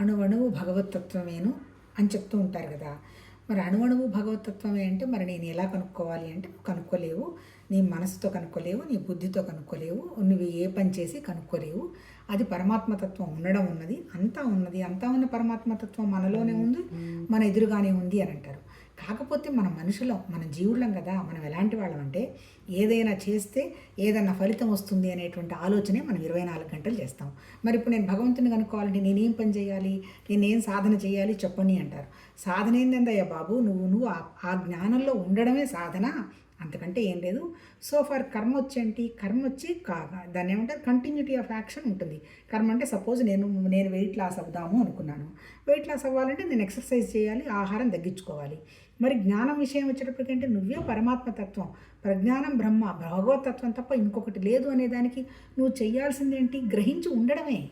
అణువణువు భగవతత్వమేను అని చెప్తూ ఉంటారు కదా. మరి అణువణువు భగవతత్వమే అంటే మరి నేను ఎలా కనుక్కోవాలి అంటే కనుక్కోలేవు. నీ మనసుతో కనుక్కోలేవు నీ బుద్ధితో కనుక్కోలేవు నువ్వు ఏ పని చేసి కనుక్కోలేవు. అది పరమాత్మతత్వం ఉండడం ఉన్నది అంతా ఉన్నది. అంతా ఉన్న పరమాత్మతత్వం మనలోనే ఉంది మన ఎదురుగానే ఉంది అని అంటారు. కాకపోతే మన మనుషులం మన జీవులం కదా మనం ఎలాంటి వాళ్ళం అంటే ఏదైనా చేస్తే ఏదన్నా ఫలితం వస్తుంది అనేటువంటి ఆలోచనే మనం ఇరవై నాలుగు గంటలు చేస్తాం. మరి ఇప్పుడు నేను భగవంతుని కనుక్కోవాలంటే నేనేం పని చేయాలి? నేనేం సాధన చేయాలి? చెప్పండి అంటారు. సాధన ఏంటందయ్యా బాబు? నువ్వు నువ్వు ఆ- ఆ జ్ఞానంలో ఉండడమే సాధన. అంతకంటే ఏం లేదు. సో ఫర్ కర్మ వచ్చేంటి? కర్మ వచ్చి కాగా దాన్ని ఏమంటారు? కంటిన్యూటీ ఆఫ్ యాక్షన్ ఉంటుంది. కర్మ అంటే సపోజ్ నేను నేను వెయిట్ లాస్ అవుదాము అనుకున్నాను. వెయిట్ లాస్ అవ్వాలంటే నేను ఎక్సర్సైజ్ చేయాలి ఆహారం తగ్గించుకోవాలి. మరి జ్ఞానం విషయం వచ్చేటప్పటికంటే నువ్వే పరమాత్మ తత్వం. ప్రజ్ఞానం బ్రహ్మ భగవతత్వం తప్ప ఇంకొకటి లేదు అనేదానికి నువ్వు చేయాల్సిందేంటి? గ్రహించి ఉండడమే.